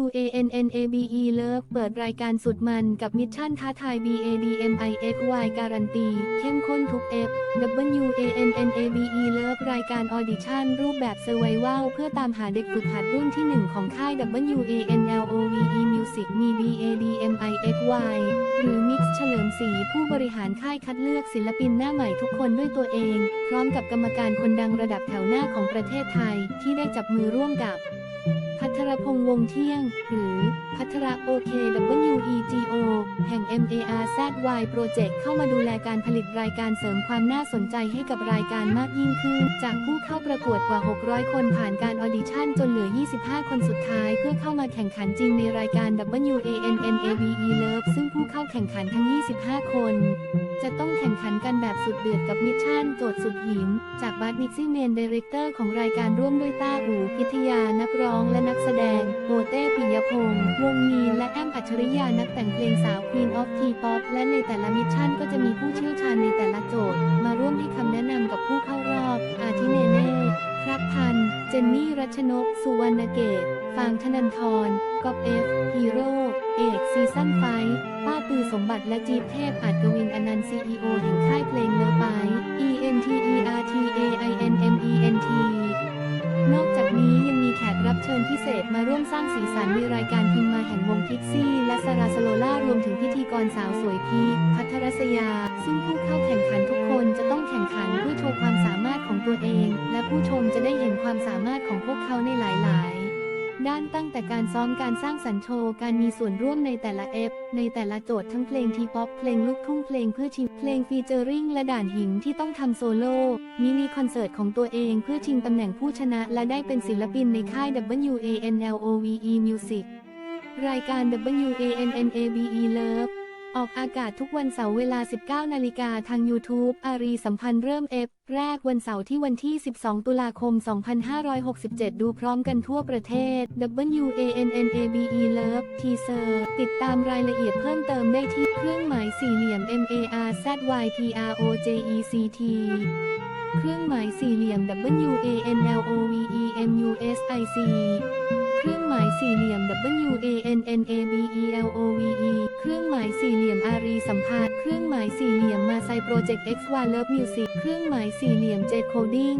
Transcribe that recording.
W A N N A B E Love เปิดรายการสุดมันกับมิชชั่นท้าทาย B A D M I X Y การันตี เข้มข้นทุก F W A N N A B E Love รายการออดิชั่นรูปแบบ Survival เพื่อตามหาเด็กฝึกหัดรุ่นที่ 1 ของค่าย W A N L O V E Music มี B A D M I X Y หรือ Mix เฉลิมศรีผู้บริหารค่ายคัดเลือกศิลปินหน้าใหม่ทุกคนด้วยตัวเอง พร้อมกับกรรมการคนดังระดับแถวหน้าของประเทศไทยที่ได้จับมือร่วมกับ พัทรพงษ์วงเที่ยง หรือพัทระ OKWEGO แห่ง MARZY Project เข้ามาดูแลการผลิตรายการเสริมความน่าสนใจให้กับรายการมากยิ่งขึ้น จากผู้เข้าประกวดกว่า 600 คนผ่านการออดิชั่นจนเหลือ 25 คนสุดท้าย เพื่อเข้ามาแข่งขันจริงในรายการ WANNABE Love ซึ่งผู้เข้าแข่งขันทั้ง 25 คน จะต้องแข่งขันกันแบบสุดเดือดกับมิชชั่นโจทย์สุดหิน จากบัตมิกซี่เมนดีเรคเตอร์ของรายการร่วมด้วยต้าอูพิทยานักร้องและนักแสดง โบเต้ปิยพงศ์วงมีและแอมอัจฉริยานักแต่งเพลงสาว Queen of T-pop และในแต่ละมิชชั่นก็จะมีผู้เชี่ยวชาญในแต่ละโจทย์ มาร่วมให้คำแนะนำกับผู้เข้ารอบ อาทิเน นธ์เจนนี่รัชนก สุวรรณเกต ฟางธนันทรกอบเอฟ ฮีโร่ เอกซีซั่นไฟ ป้าตือสมบัติและจีบเทพอาจกวินอนันต์ซีอีโอแห่งค่ายเพลงเลอไป E N T E R T A I N M E N T นอกจากนี้ยังมีแขกรับเชิญพิเศษมาร่วมสร้างสีสันในรายการพิมมาแห่งวงพิกซี่ และสราสโลล่ารวมถึงพิธีกรสาวสวยพีพัทรศยา ซึ่งผู้เข้าแข่งขัน ของตัวเอง และผู้ชมจะได้เห็นความสามารถของพวกเขาในหลาย ๆ ด้านตั้งแต่การซ้อมการสร้างสรรค์โชว์ การมีส่วนร่วมในแต่ละเอฟ ในแต่ละโจทย์ทั้งเพลงทีป๊อปเพลงลูกทุ่งเพลงเพื่อชิงเพลงฟีเจอริงและด่านหินที่ต้องทำโซโล่มินิคอนเสิร์ตของตัวเองเพื่อชิงตำแหน่งผู้ชนะและได้เป็นศิลปินในค่าย WANLOVE Music รายการ WANNABE Love ออกอากาศทุกวันเสาร์เวลา 19 นาฬิกาทาง YouTube อารีสัมพันธ์เริ่มเอฟแรกวันเสาร์ที่วันที่ 12 ตุลาคม 2567 ดูพร้อมกันทั่วประเทศ WANNABE Love Teaser ติดตามรายละเอียดเพิ่มเติมได้ที่เครื่องหมายสี่เหลี่ยม MARZYPROJECT เครื่องหมายสี่เหลี่ยม WANLOVEMUSIC เครื่องหมายสี่เหลี่ยม WANNABELOVE เครื่องหมายสี่เหลี่ยมอารีสัมพันธ์เครื่องหมายสี่เหลี่ยมมาไซโปรเจกต์ X วาเลฟมิวสิกเครื่องหมายสี่เหลี่ยมเจคโคดิ้ง